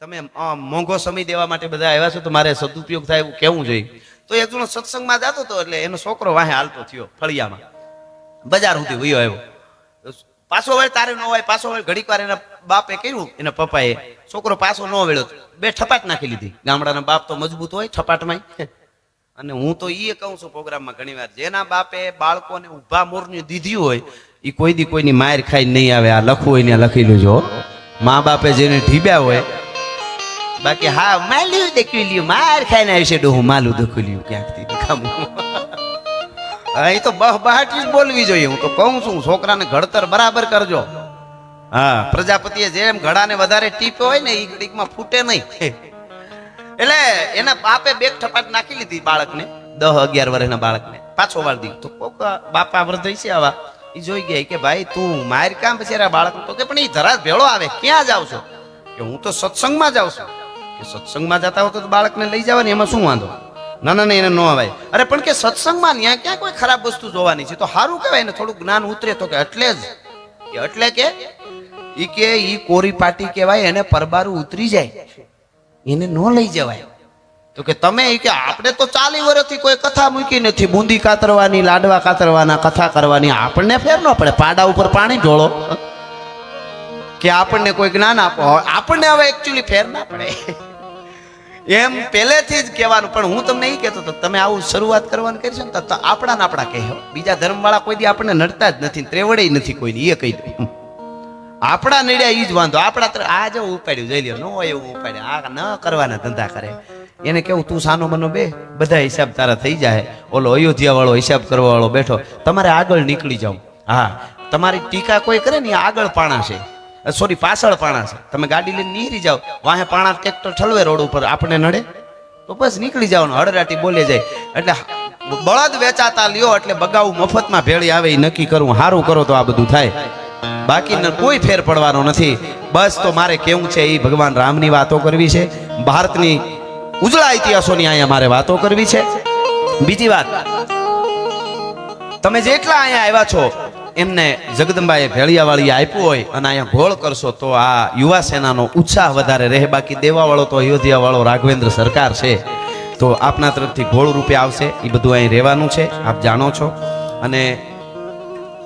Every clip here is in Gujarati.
તમે મોંઘો સમય દેવા માટે બધા આવ્યા છો, તો મારે સદુપયોગ થાય એવું કેવું જોઈએ? તો એક જણો સત્સંગમાં જતો હતો એટલે એનો છોકરો વાહે હાલતો થયો ફળિયામાં. બજાર સુધી વયો આવ્યો. પાછો વળ તારે ન હોય, પાછો વળ ઘડીક વાર એના બાપે કર્યું, એના પપ્પાએ. છોકરો પાછો ન વેળ્યો. બે ઠપાટ નાખી લીધી. ગામડાના બાપ તો મજબૂત હોય ઠપાટમાં અને હું તો એ કહું છું પ્રોગ્રામમાં ઘણી વાર જેના બાપે બાળકોને ઊભા મોરની દીધી હોય એ કોઈ દી કોઈની માર ખાઈ નહીં આવે. આ લખવું હોય ને લખી લેજો. મા બાપે જેને ઢીબ્યા હોય બાકી હા, માલ્યું દેખી લ્યું માર ખાઈને આવી છે ડોહું, માલું દખું લ્યું ક્યાંકથી દેખામું. હા, એ તો બહ બહાટી જ બોલવી જોઈએ. હું તો કહું છું, છોકરાને ઘડતર બરાબર કરજો. હા, પ્રજાપતિએ જેમ ઘડાને વધારે ટીપ્યો હોય ને એ ઘડીકમાં ફૂટે નહીં. એટલે એના બાપે બેગ ઠપાટ નાખી લીધી બાળકને, દહ અગિયાર વર્ષના બાળકને. પાછો વાળ દીધું. તો કોક બાપા વૃદ્ધ છે આવા. એ જોઈ ગયા કે ભાઈ, તું માર કામ પછી બાળક તો કે પણ એ ધરાજ ભેળો આવે. ક્યાં જાવ છો? કે હું તો સત્સંગમાં જાઉં છું. કે સત્સંગમાં જતા હો તો બાળકને લઈ જવાની, એમાં શું વાંધો? ના ના એને ન અવાય. અરે, પણ કે સત્સંગમાં ત્યાં ક્યાં કોઈ ખરાબ વસ્તુ જોવાની છે? તો સારું કહેવાય ને થોડું જ્ઞાન ઉતરે તો કે એટલે જ. કે એટલે કે ઈ કે ઈ કોરી પાટી કહેવાય, એને પરબારું ઉતરી જાય. એને ન લઈ જવાય. તો કે તમે એ કે આપણે તો ચાલી વર્ષથી કોઈ કથા મૂકી નથી. બુંદી કાતરવાની, લાડવા કાતરવાના, કથા કરવાની, આપણને ફેર ન પડે. પાડા ઉપર પાણી ઢોળો. કે આપણને કોઈ જ્ઞાન આપો. આપણને હવે એકચ્યુઅલી ફેર ના પડે. એમ પહેલેથી જ કહેવાનું, પણ હું તમને એ કહેતો હતો, તમે આવું શરૂઆત કરવાનું કરશો ને, તો આપણા આપણા કહેવો બીજા ધર્મવાળા કોઈ દી આપણને નડતા જ નથી ત્રેવડે નથી કોઈની એ કહી દઉં આપણા નડ્યા એ જ વાંધો. આપણા આ જો ઉપાડ્યું, જઈ લ્યો, ન હોય એવું ઉપાડ્યું. આ ન કરવાના ધંધા કરે. એને કેવું, તું સાનો મનો બે, બધા હિસાબ તારા થઈ જાય. ઓલો અયોધ્યા વાળો હિસાબ કરવા વાળો બેઠો. તમારે આગળ નીકળી જાવ હા. તમારી ટીકા કોઈ કરે ને આગળ પાણા છે સોરી, પાછળ પાણા છે. તમે ગાડી લઈને નીકળી જાઓ. વાહે પાણા ટ્રેક્ટર ઠલવે રોડ ઉપર, આપણે નડે. તો બસ નીકળી જવાનું હળરાટી બોલે જાય. એટલે બળદ વેચાતા લ્યો, એટલે બગાવું મફતમાં ભેળી આવે એ નક્કી કરવું સારું કરો તો આ બધું થાય. બાકી કોઈ ફેર પડવાનો નથી. બસ તો મારે કેવું છે એ ભગવાન રામની વાતો કરવી છે. ભારતની ઉજળા ઇતિહાસોની અહીંયા મારે વાતો કરવી છે. બીજી વાત. તમે જેટલા અહીંયા આવ્યા છો એમને જગદંબાએ ભેળિયાવાળી આપ્યું હોય અને અહીંયા ઘોળ કરશો તો આ યુવા સેનાનો ઉત્સાહ વધારે રહે. બાકી દેવાવાળો તો અયોધ્યાવાળો રાઘવેન્દ્ર સરકાર છે. તો આપના તરફથી ઘોળ રૂપે આવશે. એ બધું અહીં રહેવાનું છે. આપ જાણો છો. અને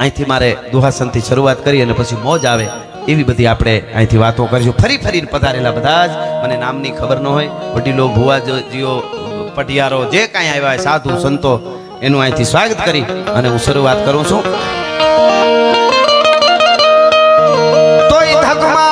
અહીંથી મારે દુહાસનથી શરૂઆત કરી અને પછી મોજ આવે એવી બધી આપણે અહીંથી વાતો કરીશું. ફરી ફરીને પધારેલા બધા જ. મને નામની ખબર ન હોય. વડીલો, ભુવાજીઓ, પટિયારો, જે કાંઈ આવ્યા સાધુ, સંતો, એનું અહીંથી સ્વાગત કરી અને હું શરૂઆત કરું છું. તોય ધકમાર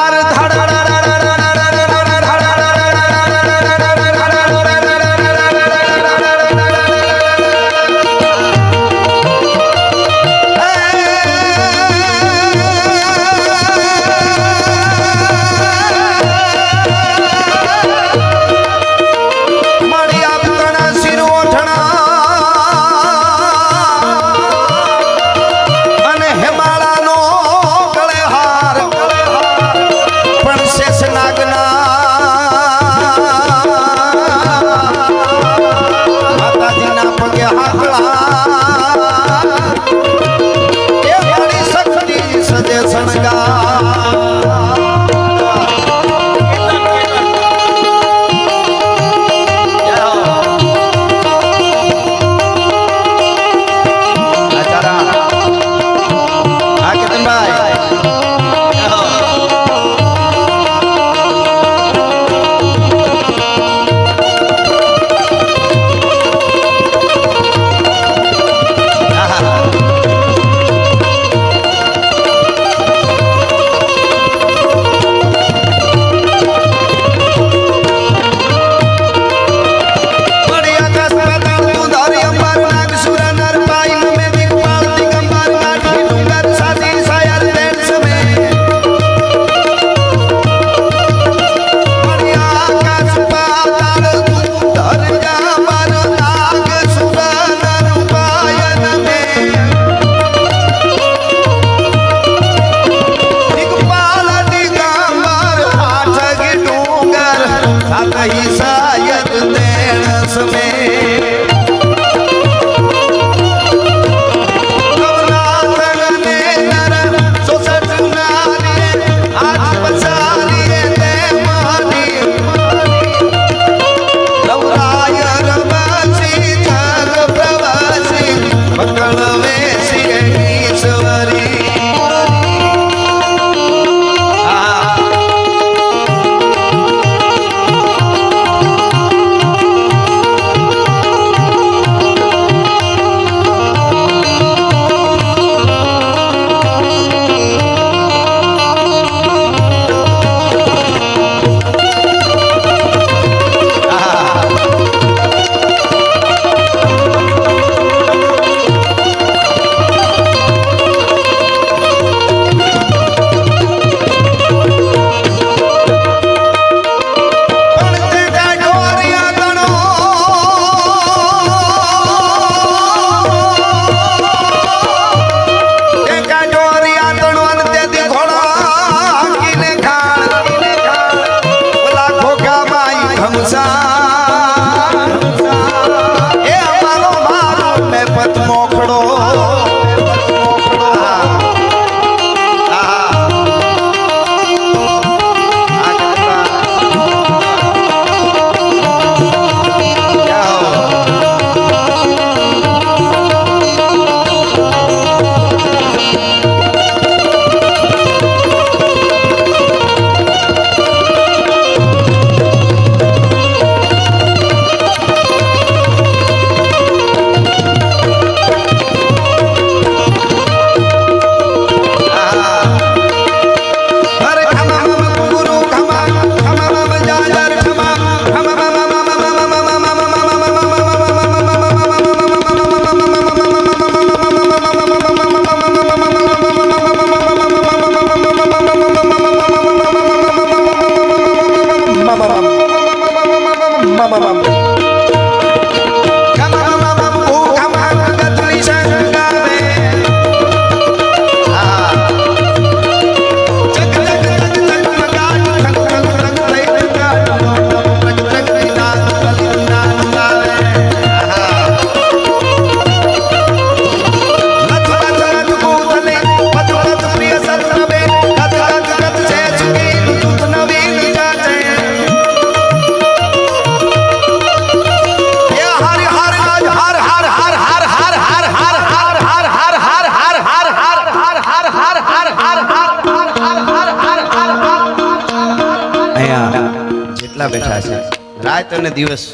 બેઠા છે. રાત અને દિવસ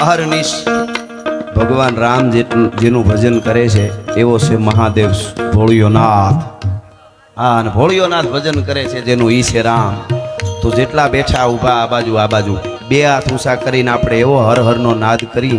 અહર્નિશ ભગવાન રામ જેનું ભજન કરે છે, એવો છે મહાદેવ ભોળિયોનાથ. હા, અને ભોળિયોનાથ ભજન કરે છે, જેનું ઈ છે રામ. તો જેટલા બેઠા ઊભા આ બાજુ આ બાજુ, બે હાથ ઊંચા કરીને આપણે એવો હર હરનો નાદ કરી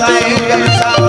সাইকেল